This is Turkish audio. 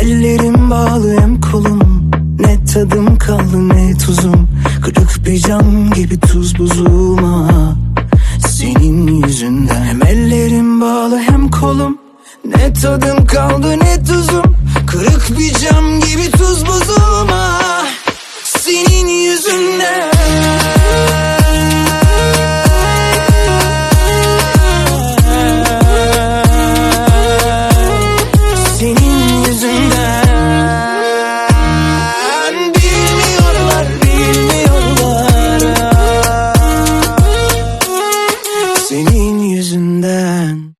Ellerim bağlı hem kolum. Ne tadım kaldı ne tuzum. Kırık bir cam gibi tuz buzuma. Senin yüzünden. Hem ellerim bağlı hem kolum. Ne tadım kaldı ne tuzum. using that